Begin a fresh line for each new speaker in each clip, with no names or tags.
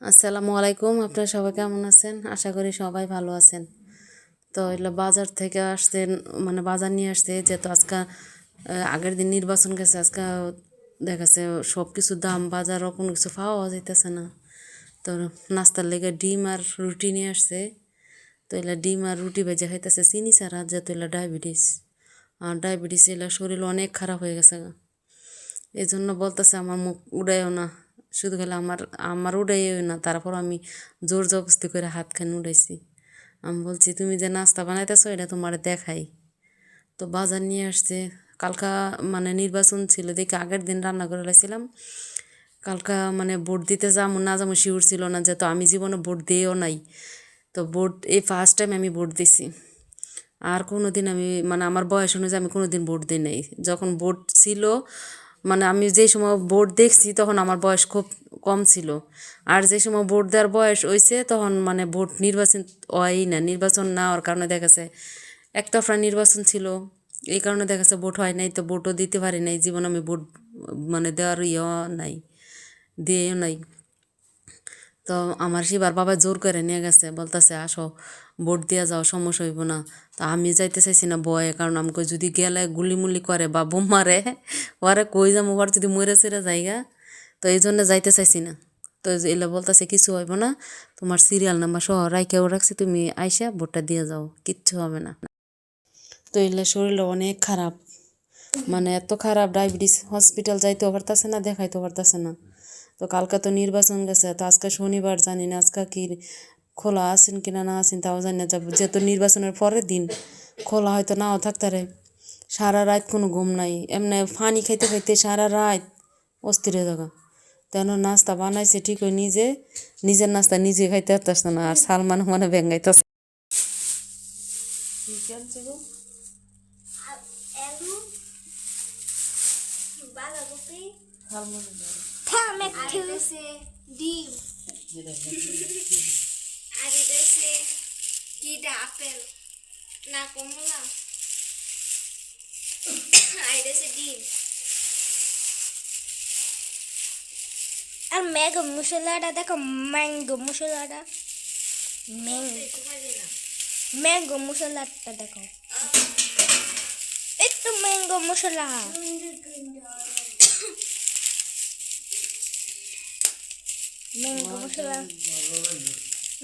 আসসালামু আলাইকুম, আপনারা সবাই কেমন আছেন? আশা করি সবাই ভালো আছেন। তো এগুলো বাজার থেকে আসতে মানে বাজার নিয়ে আসতে, যেহেতু আজকে আগের দিন নির্বাচন গেছে, আজকে দেখাচ্ছে সব কিছু দাম বাজারও কোনো কিছু পাওয়া যাইতেছে না। তো নাস্তার লেগে ডিম আর রুটি নিয়ে আসছে। তো এলা ডিম আর রুটি ভেজে খাইতেছে চিনি ছাড়া, যেহেতু এলা ডায়াবেটিস। আর ডায়াবেটিস এগুলো শরীর অনেক খারাপ হয়ে গেছে এই জন্য বলতেছে আমার মুখ উড়াইও না। শুধু গেলে আমার আমার উড়াইও না তারপর আমি জোর জবস্তি করে হাত খান উড়াইছি। আমি বলছি, তুমি যে নাস্তা বানাইতেছো, এটা তোমার দেখাই। তো বাজার নিয়ে আসছে। কালকা মানে নির্বাচন ছিল, দেখে আগের দিন রান্না করে লাইছিলাম। কালকা মানে ভোট দিতে যাব না যাব শিওর ছিল না যেহেতু আমি জীবনে ভোট দিয়েও নাই। তো ভোট, এই ফার্স্ট টাইম আমি ভোট দিছি। আর কোনো দিন আমি মানে আমার বয়স অনুযায়ী আমি কোনো দিন ভোট দিই নাই। যখন ভোট ছিল মানে আমি যেই সময় ভোট দেখছি তখন আমার বয়স খুব কম ছিল। আর যে সময় ভোট দেওয়ার বয়স হয়েছে তখন মানে ভোট নির্বাচন হয়ই না। নির্বাচন না হওয়ার কারণে দেখা গেছে একতরফা নির্বাচন ছিল। এই কারণে দেখা ভোট হয় নাই, তো ভোটও দিতে পারি নাই। জীবন আমি ভোট মানে দেওয়ার ইয়ে নাই, দিয়েও নাই। তো আমার শিবার বাবা জোর করে নিয়ে গেছে, বলতেছে আসো। ভোট দিয়া যাও সমস্যা হইব না। তো আমি যাইতে চাইছি না বয়ে কারণ আমাকে যদি গেলে গুলিমুলি করে বা বোম মারে ওরে কই যাব ওর যদি মরে চড়ে যাইগা। তো এই জন্য যাইতে চাইছি না। তো এলে বলতেছে কিছু হইব না। তোমার সিরিয়াল নাম্বার সহ রাইকেও রাখছি, তুমি আইসা ভোটটা দিয়ে যাও, কিচ্ছু হবে না। তো এলে শরীরটা অনেক খারাপ। মানে এত খারাপ, ডায়াবেটিস হসপিটাল যাইতেও পারতেছে না, দেখাইতেও পারতেছে না। তো কালকে তো নির্বাচন গেছে, তো আজকে শনিবার জানি না, আজকে কি খোলা আছেন কিনা না আসেন তাও জানি না। যাব যেহেতু নির্বাচনের পরের দিন খোলা হয়তো নাও থাকতারে সারা রাত কোনো ঘুম নাই। এমনি পানি খাইতে খাইতে সারা রাত অস্থির হয়ে থাকা। তেন নাস্তা বানাইছে ঠিক হয় নিজে। নিজের নাস্তা নিজে খাইতে পারতেছে না আর সালমান মানে
টমেটো ডিম। কিটা আপেল না কমলা আর রয়েছে ডিম আর ম্যাঙ্গো মশলাটা দেখো ম্যাঙ্গো মশলাটা ম্যাঙ্গো ম্যাঙ্গো মশলাটা দেখো একটু ম্যাঙ্গো মশলা ম্যাঙ্গো মশলা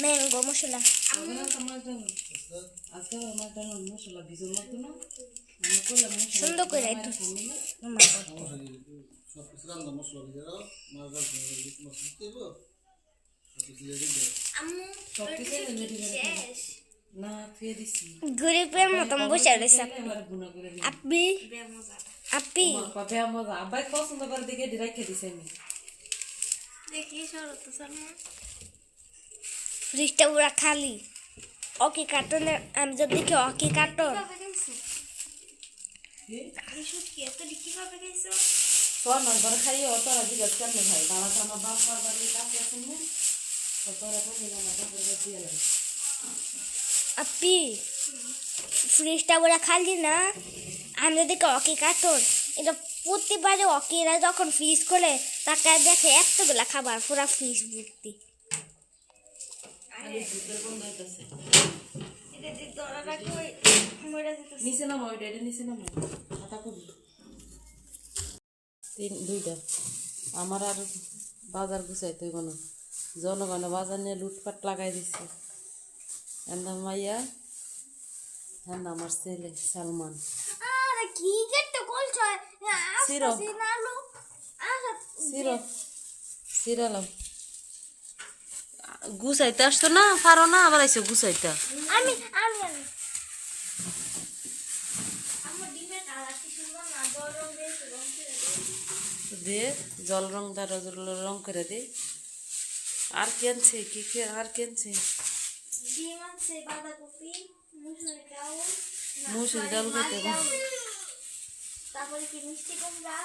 ম্যাঙ্গো মশলা। সুন্দর করে গরিবের মতন বসে রয়েছে আপনি আপনি
কবে মজা। আব্বাই পছন্দ করে দিকে রেখে দিছে আমি
দেখি শর্মা ফ্রিজটা পুরা খালি। অকি কার্টনে আমি যদি দেখি অকি কার্টন
তোর নয় বড় খাইয়ে তোরা জিজ্ঞেস কেমনে ভাই বাবা তো আমার বাপ মার বাড়ি কাছে আছে না। তো তোরা তো দিলাম না তারপরে দিয়ে লাগে
আপনি ফ্রিজটা পুরা খালি না? আমি যদি দেখি অকি কার্টন এটা প্রতিবারে অকিরা যখন ফ্রিজ খোলে তাকে দেখে এতগুলা খাবার পুরা ফ্রিজ ভর্তি।
নিচে নামো ওইটা এটা নিচে নামো। খাতা কবি তিন দুইটা। আমার আর বাজার গুছাইতে হইব না। জনগণে বাজার নিয়ে লুটপাট লাগাই দিচ্ছে এন্দা মাইয়া হ্যাঁ আমার ছেলে সালমান। সিরো। সিরো সিরালাম। গুছাইতে আসতো না পারো না আবার আইসো গুছাইতে।
আমি
দিয়ে জল রং দার রং করে দে। আর কেনছে কি কি আর কেনছে
মুসুরি ডাউল
খেতে
তারপরে কি মিষ্টি কুমড়া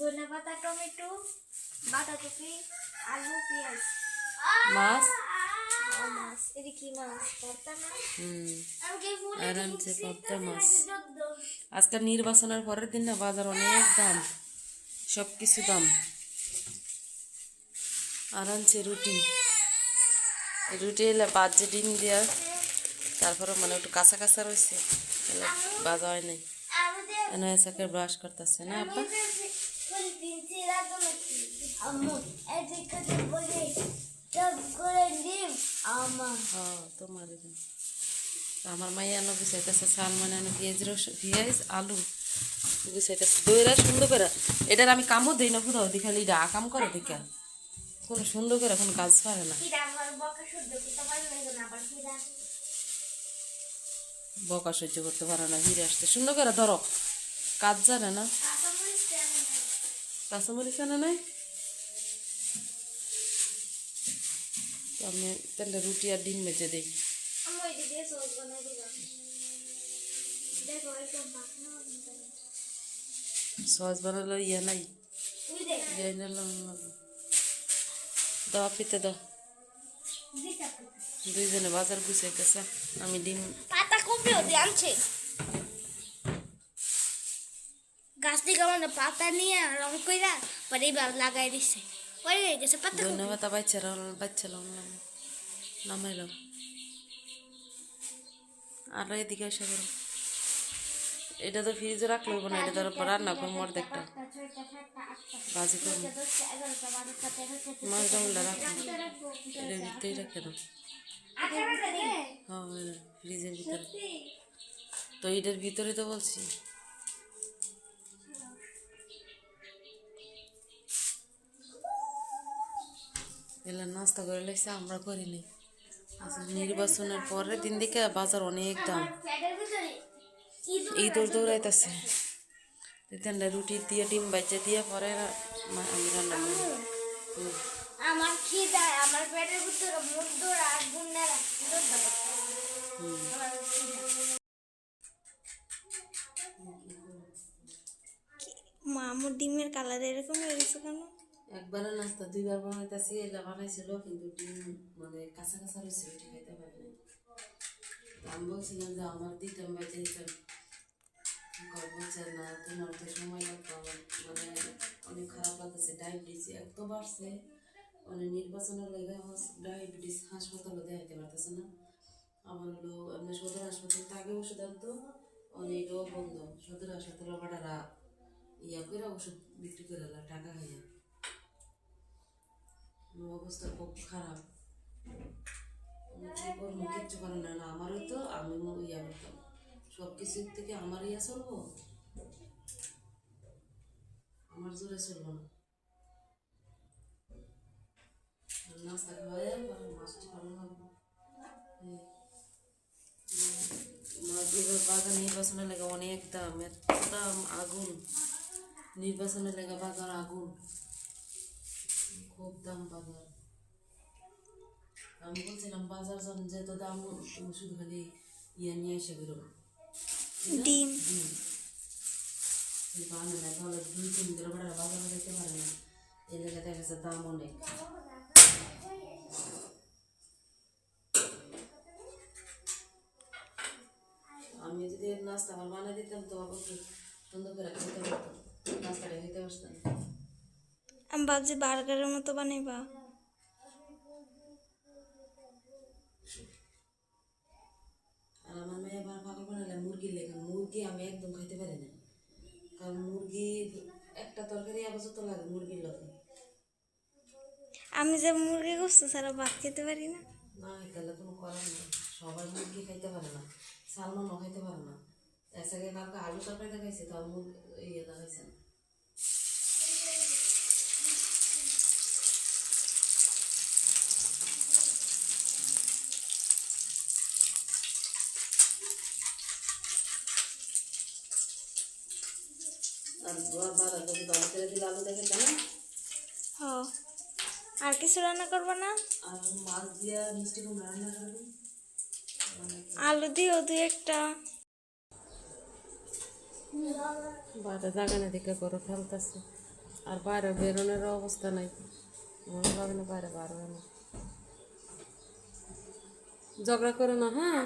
ধনে পাতা টমেটো বাঁধাকপি আলু পেঁয়াজ।
মাছ?
ও মাছ? মাছ?
আজকাল নির্বাচনের পরের দিন না বাজার অনেক দাম। সব কিছু দাম। আর আনছে রুটি। রুটি এলে বাজে ডিম দেওয়া তারপরে মানে একটু কাঁচা কাঁচা রয়েছে বাজা হয় নাই।
আমাদের
এনে ব্রাশ করতেছে না আপা? তোমার আমার মাইয়া আনো গুছাইতেছে সাল মানে আনো পেঁয়াজ রস পেঁয়াজ আলু গুছাইতেছে। দইরা সুন্দর করে এটার আমি কামও দিই না কোথাও দি খালি এটা আকাম করে দেখা। কোন সুন্দর করে এখন কাজ পারে না
বকা কিরা?
সহ্য করতে পারে না ফিরে আসতে। সুন্দর করে ধরো। কাজ জানে না।
কাঁচামরিচ দেন না।
কাঁচামরিচ আনে নাই? আমি তাহলে রুটি আর ডিম বেজে দিই।
সস
বানালে ইয়ে নাই। দাও পিতে দাও। দুইজনে বাজার গুছাইতেছে আমি ডিম।
পাতা কপিও দিয়ে আনছে। গাছ থেকে পাতা নিয়ে রং কইরা পরে লাগাই দিছে। হয়ে গেছে পাতা।
ধন্যবাদ বাচ্চারা বাচ্চারা নাম নামাইলাম আর এদিকে এসে করো এটা তো ফ্রিজে রাখলে হইব না এটা ধরো রান্না করব
আটটা,
বাজি করব
নয়টা, দশটা, এগারোটা, বারোটা, তেরোটা, চোদ্দটা,
মাছ ডাউলটা রাখো
পনেরোটা রাখব।
এটার ভিতরেই রাখে দাও হ্যাঁ ফ্রিজের ভিতরে তো এটার ভিতরে তো বলছি এলা নাস্তা করে লাগছে আমরা করিনি আচ্ছা নির্বাচনের পরের দিন দিকে বাজার অনেক দাম।
দৌড়
দৌড়াইতেছে। তেনটা রুটি দিয়ে ডিম বাজে দিয়ে পরে মা- আমি রান্না করি।
আমার খিদা আমার পেটের ভিতরে মুখ দৌড়া আর গুন্ডারা দৌড়া মামুর ডিমের কালার এরকম হয়ে গেছে কেন?
একবারে নাস্তা, দুইবার বানাইতেছি এটা বানাইছিল, কিন্তু ডিম মানে কাঁচা কাঁচা রয়েছে, ওইটা খাইতে পারি নাই। আমি বলছিলাম যে আমার দিতাম দিতাম কয় বলছে না, তোমার তো সময় লাগতো মানে অনেক খারাপ লাগতেছে, ডায়াবেটিস এত বাড়ছে মানে নির্বাচনের লেগে ডায়াবেটিস হাসপাতালে দেখাইতে পারতেছে না। আবার হলো, এমনি সদর হাসপাতাল, তো আগে ওষুধ আনতো অনেকটাও বন্ধ। সদর হাসপাতাল বাটারা ইয়া করে ওষুধ বিক্রি করে টাকা খাইয়া। আমার অবস্থা খুব খারাপ। কি করব? কিচ্ছু করে না না তো, আমি ইয়া করতাম। সব কিছুর থেকে আমার ইয়া চলবো? আমার জোরে চলবো না। নাস্তা খাওয়াই মাছটি ভালো মাছ এবার বাজার নির্বাচনের লেগে অনেক দাম। এত দাম আগুন। নির্বাচনের লেগে বাজার আগুন। খুব দাম বাজার। আমি বলছিলাম বাজার যান যেত দাম শুধু খালি ইয়ে নিয়ে এসে বেরোবো।
ডিম।
বানে না তাহলে দুই তিন দিন বাজারে যেতে পারে না। এই দেখা গেছে দাম অনেক। আমি যদি নাস্তা আমার বানিয়ে দিতাম তো অবশ্যই সুন্দর করে খেতে পারতাম। নাস্তাটা খেতে পারতাম।
আমি ভাবছি বার্গারের মতো বানাইবা।
আর আমার মেয়ে আবার পাকা বানালে মুরগির লেগে মুরগি আমি একদম খাইতে পারি না। কারণ মুরগি একটা তরকারি আবার তো লাগে মুরগির লগে।
আমি যে মুরগি করছি সারা ভাত খেতে পারি না।
না তাহলে কোনো করার নেই। সবাই মুরগি খাইতে পারে না সালমানও খাইতে পারে না। এসাকে কালকে আলু তরকারি দেখাইছে তাও মুরগি ইয়ে দেখাইছে না আর দোয়া বাঁধাকপি বাবা তেলে দিলে আলু দেখাইছে না
হ আর কিছু রান্না করব না? আলু দিও দুই একটা।
বাইরে জায়গা না দিকে করে ফেলতেছে আর বাইরে বেরোনোর অবস্থা নাই। মনে লাগে না বাইরে বার হয় না। ঝগড়া করে না হ্যাঁ?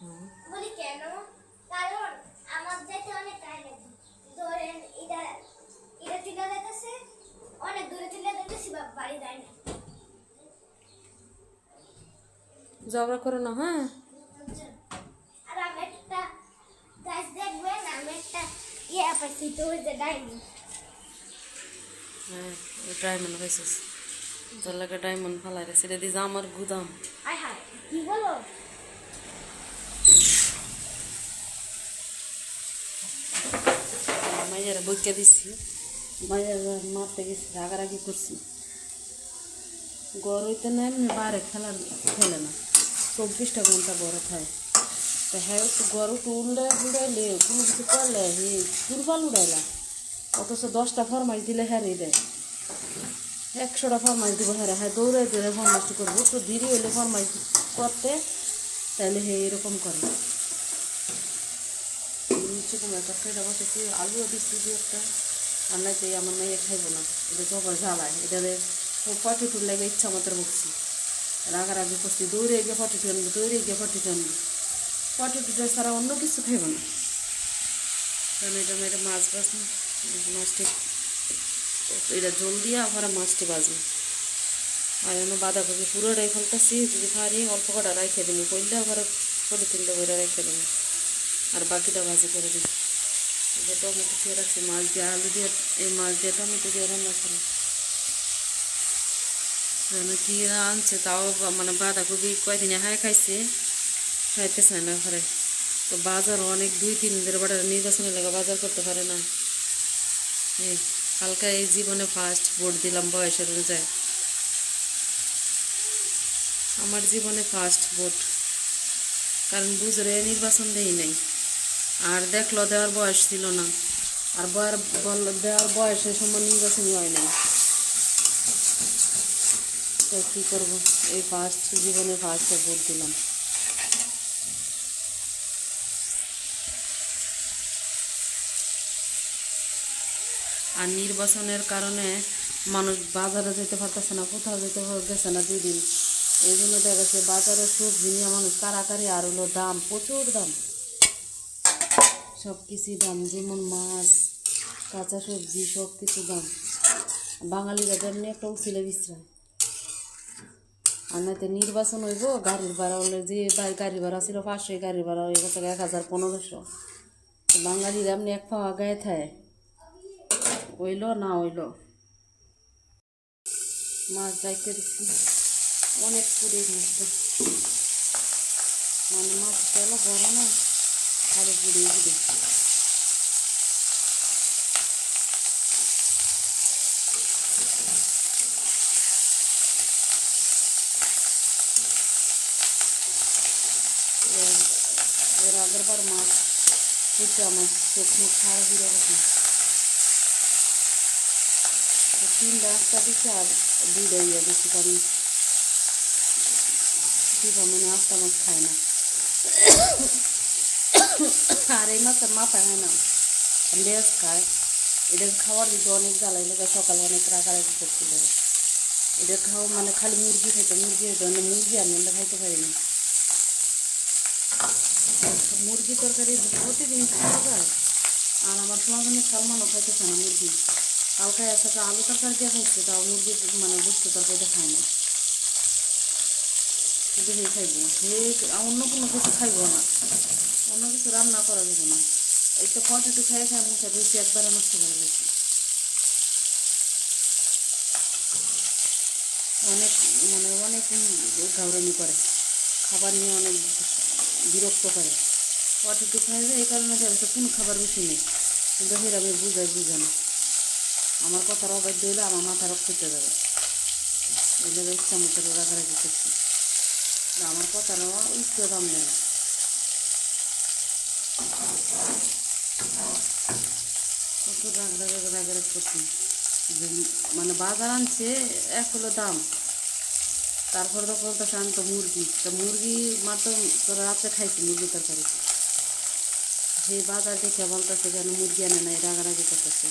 হ্যাঁ।
বলি কেন? কারণ আমার যেতে অনেক টাইম লাগে। ধরেন এটা এটা তুলে দিতেছে অনেক দূরে তুলে দিতেছি বাবা বাড়ি যায় না।
ঝগড়া করো না হ্যাঁ?
আর আমি একটা গাছ দেখবেন আমি একটা ইয়ে পাইছি তো ওই যে ডাইনি
হ্যাঁ ডায়মন্ড পাইছিস। তোর লাগে ডায়মন্ড ফালাই রে সেটা দিস আমার গুদাম।
আয় হায় কি বলো
মাইয়ারা বইকে দিচ্ছি মাইয়ারা মারতে গেছি, রাগারাগি করছি। গড় হইতে না এমনি বাইরে খেলার খেলে না। চব্বিশটা ঘণ্টা বড় খায়। তা হ্যাঁ একটু গড় একটু উল্ডে উড়াইলে কোনো কিছু করলে হে দুর্বল উড়াইলা। অথচ দশটা ফরমাইশ দিলে হ্যারে দেয়। একশোটা ফরমাইশ দিব হ্যাঁ হ্যাঁ দৌড়াই দৌড়ে ফরমাইশটি করব। একটু দেরি হইলে ফরমাইশ করতে তাহলে হে এরকম করে। নিচে কোনো বসেছি আলুও দিচ্ছি দু একটা। আর নাই তো আমার মেয়ে খাইবো না, এটা জবর জ্বালায়। এটা পটি টুর লাগে ইচ্ছা মতো বকছি রাগারাগি করছি, দৌড়ে গিয়ে পটি আনব, দৌড়ে গিয়ে পটি আনব। পটি টুটা ছাড়া অন্য কিছু খাইবো না। কারণ এটা মেয়েটা মাছ বাজবো মাছটি এটা জল দিয়ে আবার মাছটি বাজবো। আর এমন বাঁধাকপি পুরোটাই ফেলতেছি যদি পারি অল্প কটা রেখে দেবো করলে আবার পলিথিনটা করে রেখে দেবো। আর বাকিটা ভাজি করে এই যে টমেটো খেয়ে রাখছি, মাছ দিয়ে, আলু দিয়ে, এই মাছ দিয়ে টমেটো দিয়ে রান্না করি। যেন কি আনছে, তাও মানে বাঁধাকপি কয়দিনে হায় খাইছে, খাইতেছে না ঘরে। তো বাজার অনেক দুই তিন দিনের বাড়ি নির্বাচনের লেগে বাজার করতে পারে না। এই হালকা এই জীবনে ফার্স্ট ভোট দিলাম বয়সের অনুযায়ী। আমার জীবনে ফার্স্ট ভোট। কারণ বুঝরে নির্বাচন দেই নাই। আর দেখল দেওয়ার বয়স ছিল না। আর বয়ার দেওয়ার বয়সের সময় নির্বাচনই হয় নাই। তো কী করব? এই ফার্স্ট জীবনে ফার্স্টে ভোট দিলাম। আর নির্বাচনের কারণে মানুষ বাজারে যেতে পারতেছে না, কোথাও যেতে গেছে না দুই দিন। এই জন্য দেখা বাজারে সবজি নিয়ে মানুষ কারাকারি আর হলো দাম, প্রচুর দাম। সব কিছুই দাম, যেমন মাছ, কাঁচা সবজি সব কিছু দাম বাঙালিরা যেমনি একটা উচিলে বিশ্রাম। আর নয়তো নির্বাচন হইব, গাড়ির ভাড়া হলে যে গাড়ি ভাড়া ছিল পাঁচশো গাড়ি ভাড়া হয়ে গেছে এক হাজার পনেরোশো। বাঙালিরা এমনি এক পাওয়া গায়ে থাকে হইল না হইল? মাছ যাইতে দিচ্ছি অনেক পুড়ে মাছটা মানে মাছ তেল বড় না। খালি পুড়ে পুড়ে এর- মাছ পুঁচা মাছ চোখ মুখ খাওয়া ফিরে গেছে। তিনটা একটা দিচ্ছে আর দুইটা ইয়ে দিচ্ছি কারণ কিবা মানে আস্তা মাছ খায় না। আর এই মাছের মাথা খায় না। লেজ খায় এটা খাওয়ার দিতে অনেক জ্বালাই লেগে সকালে অনেক রাগারাগি করছিল। এটা খাওয়া মানে খালি মুরগি খাইতে, মুরগি হইতে মানে মুরগি আমি আমরা খাইতে পারি না। মুরগি তরকারি প্রতিদিন খাওয়া যায়, আর আমার সোনাজনের সালমানও খাইতেছে না মুরগি। কালকে সাথে আলু তরকারি দিয়ে খাইছে, তাও মুরগি মানে বুঝতে তরকারিটা খায় না। হে খাইবো। অন্য কোনো কিছু খাইবো না। অন্য কিছু রান্না করা যাবে না। এই তো পটেটো খাই খাই মুখে রুচি একবারে নষ্ট করে গেছে অনেক মানে অনেক ঘাউরানি করে, খাবার নিয়ে অনেক বিরক্ত করে। পটেটো খাই এই কারণে যাচ্ছে কোনো খাবার বেশি নেই, কিন্তু ফের আমি বুঝাই বুঝে না। আমার কথার অবাধ্য হলে আমার মাথা রক্ত যাবে। এগুলো ইচ্ছা মতো রাগারাগি করছি। আমার কথার ইচ্ছে দাম নেই। প্রচুর রাগ রাগ রাগ রাগ করছি যে মানে বাজার আনছে এক হলো দাম। তারপর তো বলতেছে, আমি তো মুরগি। তা মুরগি মাত্র তোরা রাত্রে খাইছি মুরগি তরকারি। সেই বাজার দেখে বলতেছে যেন মুরগি আনে নাই, রাগারাগি করতেছে।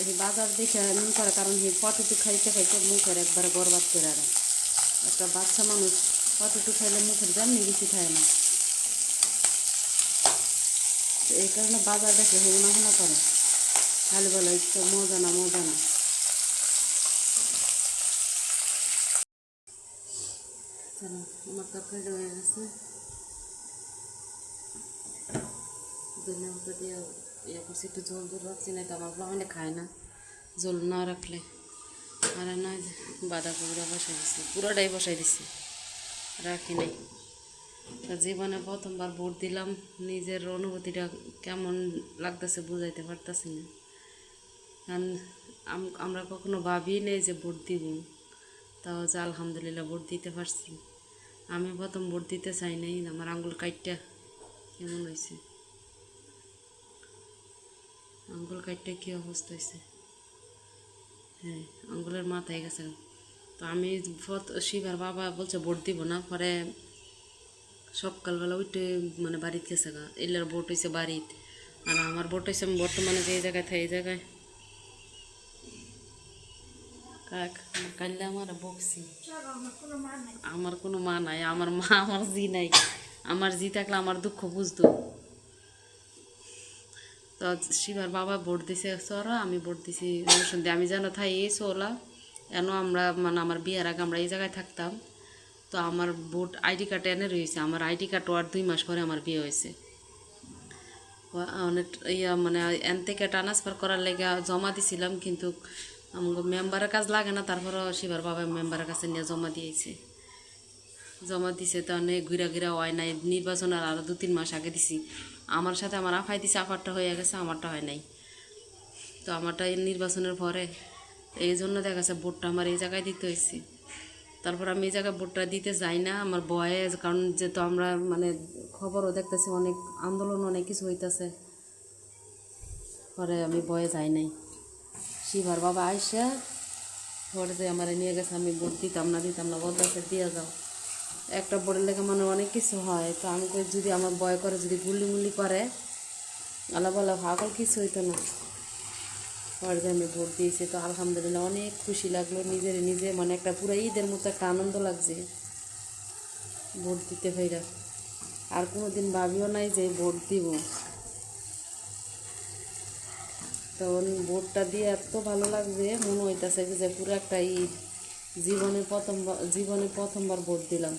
এই বাজার দেখে এমন করে, কারণ এই পটেটো খাইতে খাইতে মুখের একবারে বরবাদ করে আরে একটা বাচ্চা মানুষ পটেটো খাইলে মুখের যেমনি বেশি খায় না। এই কারণে বাজার দেখে হেনা করে। খালি বলে তো মজা না মজা না। আমার তরকারিটা হয়ে গেছে। ধনিয়া পাতা দিয়ে ইয়ে করছি, একটু জল জল রাখছি না তো আমার মানে খায় না। জল না রাখলে। আর না বাঁধাকপিটা বসাই দিছি, পুরোটাই বসাই দিচ্ছি রাখি নাই। তো জীবনে প্রথমবার ভোট দিলাম, নিজের অনুভূতিটা কেমন লাগতেছে বুঝাইতে পারতাছি না। কারণ আম- আমরা কখনো ভাবি নেই যে ভোট দিব। তাও যে আলহামদুলিল্লাহ ভোট দিতে পারছি। আমি প্রথম ভোট দিতে চাই নাই, আমার আঙ্গুল কাইটটা কেমন হয়েছে আঙ্গুল কাইটটা কী অবস্থা হয়েছে হ্যাঁ আঙ্গুলের মাথায় গেছে। তো আমি শিবার বাবা বলছে ভোট দিব না, পরে সকালবেলা উঠে মানে বাড়িতে গেছে গা। এলার ভোট হয়েছে বাড়িতে। আর আমার ভোট হয়েছে আমি বর্তমানে যে জায়গায় থাকি এই জায়গায় কাল্লে আমার বকছি। আমার কোনো মা নাই। আমার মা আমার জি নাই। আমার জি থাকলে আমার দুঃখ বুঝতো। তো শিবার বাবা ভোট দিছে সরা আমি ভোট দিছি রসুন আমি যেন থাই এই সোলা এন আমরা মানে আমার বিয়ের আগে আমরা এই জায়গায় থাকতাম। তো আমার ভোট আইডি কার্ড এনে রয়েছে আমার আইডি কার্ড ওয়ার দুই মাস পরে আমার বিয়ে হয়েছে। অনেক ইয়া মানে এন থেকে ট্রান্সফার করার লেগে জমা দিছিলাম কিন্তু আমাকে মেম্বারের কাজ লাগে না, তারপরও শিবার বাবা মেম্বারের কাছে নিয়ে জমা দিয়েছে। জমা দিছে তো অনেক ঘুরা ঘুরা হয় নাই নির্বাচনের আরও দু তিন মাস আগে দিছি। আমার সাথে আমার আফাই দিছে, আফারটা হয়ে গেছে, আমারটা হয় নাই। তো আমারটা এই নির্বাচনের পরে এই জন্য দেখা গেছে ভোটটা আমার এই জায়গায় দিতে হয়েছে। তারপর আমি এই জায়গায় ভোটটা দিতে যাই না, আমার ভয়ে, কারণ যেহেতু আমরা মানে খবরও দেখতেছি, অনেক আন্দোলন, অনেক কিছু হইতেছে। পরে আমি বয়ে যাই নাই। শিবার বাবা আইসা, পরে যে আমার নিয়ে গেছে, আমি ভোট দিতাম না দিতাম না বলতেছে দিয়ে যাও। একটা বোর্ডের লেগে মানে অনেক কিছু হয়, তো আমি যদি আমার বয় করে, যদি গুলি মুলি করে আল্লাহ বলা পাগল কিছু হইতো না। পরে আমি ভোট দিয়েছি, তো আলহামদুলিল্লাহ অনেক খুশি লাগল, নিজের নিজে মানে একটা পুরো ঈদের মতো একটা আনন্দ লাগছে ভোট দিতে ভাইরা আর কোনো দিন ভাবিও নাই যে ভোট দিব। তো ভোটটা দিয়ে এত ভালো লাগছে, মনে হইতেছে যে পুরো একটা ঈদ। জীবনে প্রথমবার জীবনে প্রথমবার ভোট দিলাম।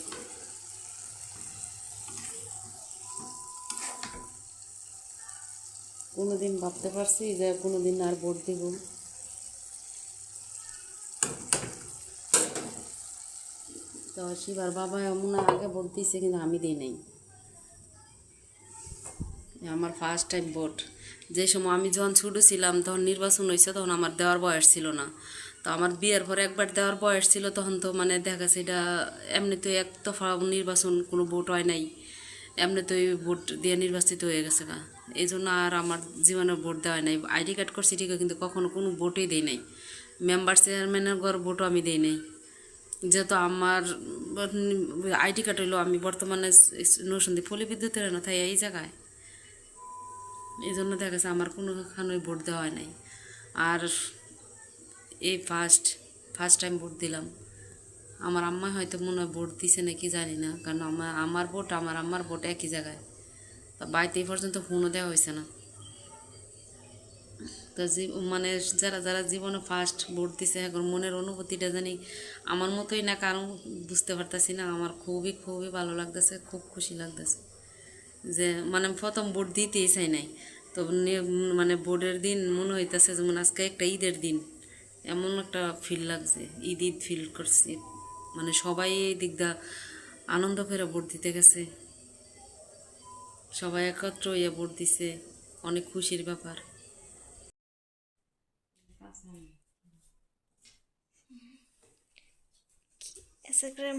কোনো দিন ভাবতে পারছি যে কোনো দিন আর ভোট দিব। তো শিবার বাবা মনে হয় আগে ভোট দিয়েছে কিন্তু আমি দিই নাই। আমার ফার্স্ট টাইম ভোট যে সময় আমি যখন ছোটো ছিলাম, তখন নির্বাচন হয়েছে তখন আমার দেওয়ার বয়স ছিল না। তো আমার বিয়ের পরে একবার দেওয়ার বয়স ছিল, তখন তো মানে দেখা গেছে এটা এমনিতে এক দফা নির্বাচন কোনো ভোট হয় নাই। এমনিতেই ভোট দিয়ে নির্বাচিত হয়ে গেছে গা। এই জন্য আর আমার জীবনে ভোট দেওয়া নাই। আইডি কার্ড করছি ঠিক কিন্তু কখনো কোনো ভোটই দেই নাই। মেম্বার চেয়ারম্যানের ঘর ভোটও আমি দেই নাই। যেহেতু আমার আইডি কার্ড হইল, আমি বর্তমানে নসন্দি ফলি বিদ্যুতের না, তাই এই জায়গায়। এই জন্য দেখা গেছে আমার কোনোখানে ভোট দেওয়া হয় নাই। আর এই ফার্স্ট ফার্স্ট টাইম ভোট দিলাম। আমার আম্মা হয়তো মনে হয় ভোট দিছে নাকি জানি না, কারণ আমার আমার ভোট, আমার আম্মার ভোট একই জায়গায়। তা বাড়িতে এই পর্যন্ত ফোনও দেওয়া হয়েছে না। তো মানে যারা যারা জীবনে ফার্স্ট ভোট দিছে, এখন মনের অনুভূতিটা জানি আমার মতোই না, কারণ বুঝতে পারতাছি না। আমার খুবই খুবই ভালো লাগতেছে, খুব খুশি লাগতেছে। যে মানে প্রথম ভোট দিতেই চাই নাই। তো মানে ভোটের দিন মনে হইতেছে যেমন আজকে একটা ঈদের দিন। এমন একটা ফিল লাগছে, ঈদ ঈদ ফিল করছে। মানে সবাই এই দিকটা আনন্দ করে ভোট দিতে গেছে। সবাই একত্র হইয়া ভোট দিছে, অনেক খুশির ব্যাপার।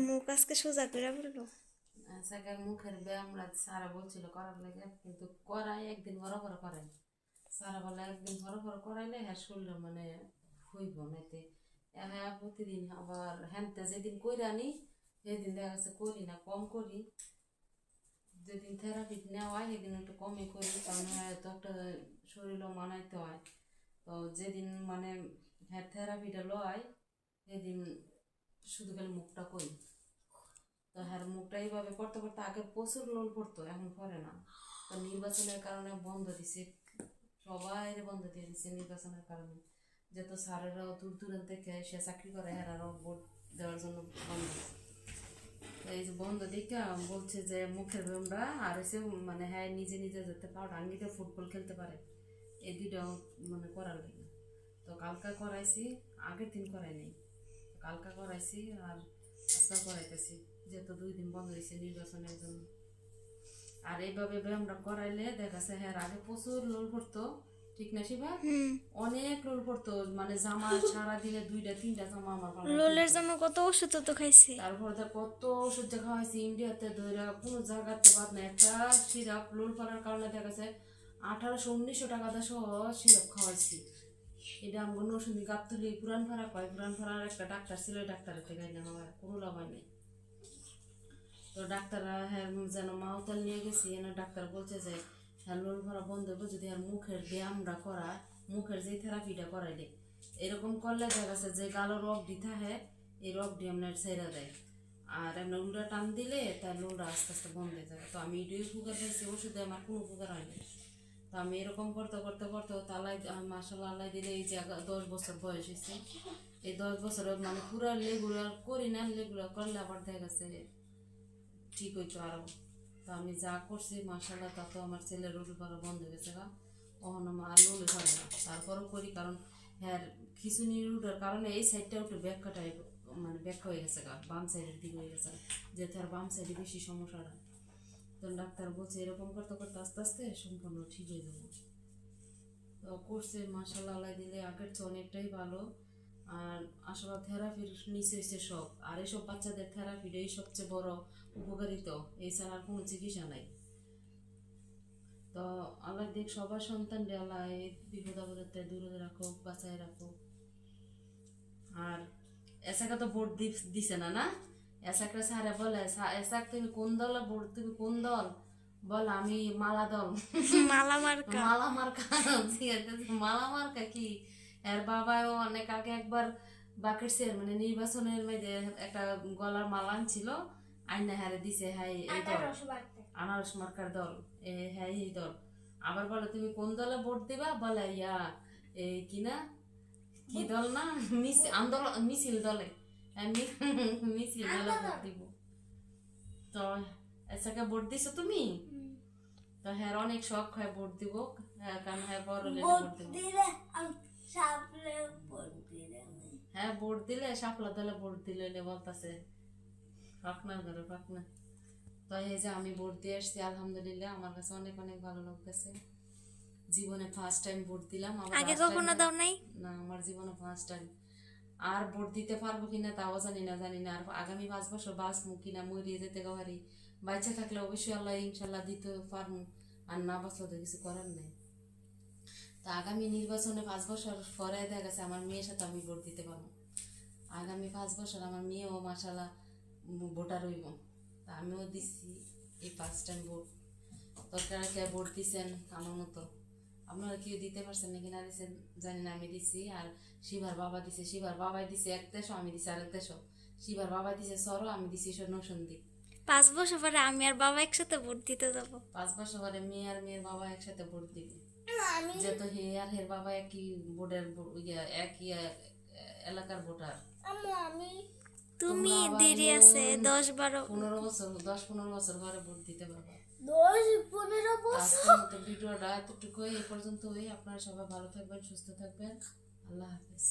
মুখ আজকে সোজা করে বলল
সাকার মুখের ব্যায়াম সারা বলছিল করার লাগে, কিন্তু করাই একদিন বড় বড় করাই সারা বলে একদিন বড় বড় করাইলে হ্যাঁ শরীর মানে হইব নাইতে হ্যাঁ প্রতিদিন আবার হ্যানতে যেদিন কইরা নি সেদিন দেখা যাচ্ছে করি না, কম করি। যেদিন থেরাপি নেওয়া হয় সেদিন একটু কমই করি, কারণ হ্যাঁ তো একটা শরীরও মানাইতে হয়। তো যেদিন মানে হ্যাঁ থেরাপিটা লয়, সেদিন শুধু খালি মুখটা করি। তো হ্যাঁ মুখটা এইভাবে করতে করতে আগে প্রচুর লোন পড়তো, এখন করে না। তো নির্বাচনের কারণে বন্ধ দিছে সবাই বন্ধ দিয়ে দিছে নির্বাচনের কারণে। যেহেতু স্যারেরাও দূর দূরান্ত থেকে সে চাকরি করে হেরারও ভোট দেওয়ার জন্য বন্ধ। এই যে বন্ধ দিকে বলছে যে মুখের ব্যায়ামটা আর এসে মানে হ্যাঁ নিজে নিজে যেতে পারো ডাঙ্গিতে ফুটবল খেলতে পারে। এই দুইটাও মানে করার লাগে। তো কালকা করাইছি, আগের দিন করাই নেই কালকা করাইছি আর আজকা করাইতেছি। যেহেতু দুই দিন বন্ধ হয়েছে নির্বাচনের জন্য। আর এইভাবে ব্যায়ামটা করাইলে হ্যাঁ আগে প্রচুর লোল পড়তো ঠিক না শিবা? অনেক লোল পড়তো মানে জামা সারা দিনে দুইটা তিনটা জামা আমার
লোলের জন্য কত ওষুধ তো খাইছে।
তারপর তো কত ওষুধ যে খাওয়াইছি ইন্ডিয়াতে কোনো জায়গাতে বাদ না একটা সিরাপ লোল পড়ার কারণে দেখা যাচ্ছে আঠারোশো উনিশশো টাকা সহ সিরাপ খাওয়াইছি। এটা আমার নসুন্দি গাবতলি পুরান ভাড়া কয়? পুরান ভাড়ার একটা ডাক্তার ছিল ডাক্তারের থেকে না আমার কোনো লাভ হয় নাই। তো ডাক্তাররা হ্যাঁ যেন মাউতাল নিয়ে গেছি, এনে ডাক্তার বলছে যে হ্যাঁ লোল ভরা বন্ধ হবে যদি আর মুখের ব্যায়ামটা করা মুখের যে থেরাপিটা করাইলে এরকম করলে দেখা যাচ্ছে যে গালো রোগ দিতে হয়, এই রোগটি আপনার ছেড়ে দেয়। আর এমনি উল্টা টান দিলে তার লোলটা আস্তে আস্তে বন্ধ হয়ে যাবে তো আমি এটাই উপকার পেয়েছি, ওষুধে আমার কোনো উপকার হয়নি তো আমি এরকম করতে করতে করতে তালাই মাসাল আল্লাহ দিলে এই যে দশ বছর বয়স হয়েছে। এই দশ বছরে মানে পুরা লেগুলার করি না, লেগুলার করলে আবার দেখা গেছে ঠিক হইতো আরও। তো আমি যা করছি মাসাল্লাহ তা তো আমার ছেলের রোল করা বন্ধ হয়ে গেছে গা। কখনো আর লোলে ধরে না। তারপরও করি, কারণ হ্যাঁ খিচুনি রুটার কারণে এই সাইডটা একটু ব্যাখ্যা টাইপ মানে ব্যাখ্যা হয়ে গেছে গা, বাম সাইডের দিকে হয়ে গেছে যে তার বাম সাইডে বেশি সমস্যা সমস্যাটা তো ডাক্তার বলছে, এরকম করতে করতে আস্তে আস্তে সম্পূর্ণ ঠিক হয়ে যাব। তো করছে মাসাল্লাহ আল্লাহ দিলে আগের চেয়ে অনেকটাই ভালো। আর আসলে থেরাপির নিচে হয়েছে সব। আর এইসব বাচ্চাদের থেরাপিটাই সবচেয়ে বড় উপকারিত এছাড়া আর কোনো চিকিৎসা নাই। তো আল্লাহ দেখ সবার সন্তান আল্লাহ এই বিপদ আপদতে দূরে রাখো বাঁচায় রাখো আর এসাকে তো ভোট দি- দিছে না না? এসাকে সারে বলে এসাক তুমি কোন দলে ভোট তুমি কোন দল? বল আমি মালা দল
মালা মার্কা
মালা মার্কা মালা মার্কা কি? এর বাবাও অনেক আগে একবার বাকেট মানে নির্বাচনের মধ্যে একটা গলার মালা ছিল আইনা হারে দিছে হ্যাঁ এই দল। আনারস মার্কার দল এ হ্যাঁ এই দল। আবার বলে তুমি কোন দলে ভোট দিবা? বলে ইয়া এই কি না? কি দল না? মিছিল আন্দোলন মিছিল দলে। হ্যাঁ, মিছিল দলে ভোট দিব। তো এসাকে ভোট দিছো তুমি? তো হ্যাঁ অনেক শখ হয় ভোট দিব। হ্যাঁ কারণ হ্যাঁ বড় ভোট হ্যাঁ ভোট দিলে সাপলা দলে ভোট দিলে লে বলতাছে। ফাঁকনা ধরে ফাঁকনা তো এই যে আমি ভোট দিয়ে আসছি আলহামদুলিল্লাহ আমার কাছে অনেক অনেক ভালো লাগতেছে। জীবনে ফার্স্ট টাইম ভোট দিলাম
আগে কখনো দাও নাই?
না আমার জীবনে ফার্স্ট টাইম আর ভোট দিতে পারব কিনা তাও জানি না জানি না। আর আগামী পাঁচ বছর বাঁচবো কিনা মরিয়ে যেতে পারি বাচ্চা থাকলে অবশ্যই আল্লাহ ইনশাল্লাহ দিতে পারব। আর না বাঁচলে তো কিছু করার নেই। তা আগামী নির্বাচনে পাঁচ বছর পরে দেখা গেছে আমার মেয়ের সাথে আমি ভোট দিতে পারব। আগামী পাঁচ বছর আমার মেয়েও মাসাল্লাহ ভোটার হইব। তা আমিও দিচ্ছি এই ফার্স্ট টাইম ভোট দরকার কে ভোট দিচ্ছেন আমার মতো। আপনারা কেউ দিতে পারছেন নাকি না দিচ্ছেন জানি না আমি দিছি। আর শিবার বাবা দিছে শিবার বাবাই দিছে এক দেশ আমি দিছি আরেক দেশ শিবার বাবা দিছে সরো আমি দিছি নসন্দি
পাঁচ বছর পরে আমি আর বাবা একসাথে ভোট দিতে যাব।
পাঁচ বছর পরে মেয়ে আর মেয়ের বাবা একসাথে ভোট দিবে। যেহেতু হে আর হের বাবা একই বোর্ডের ইয়ে একই এলাকার ভোটার।
তুমি দেরি আছে দশ বারো
পনেরো বছর দশ পনেরো বছর ঘরে ভোট দিতে পারবে।
দশ পনেরো
ভিডিওটা এতটুকুই এই পর্যন্ত আপনারা সবাই ভালো থাকবেন সুস্থ থাকবেন। আল্লাহ হাফেজ।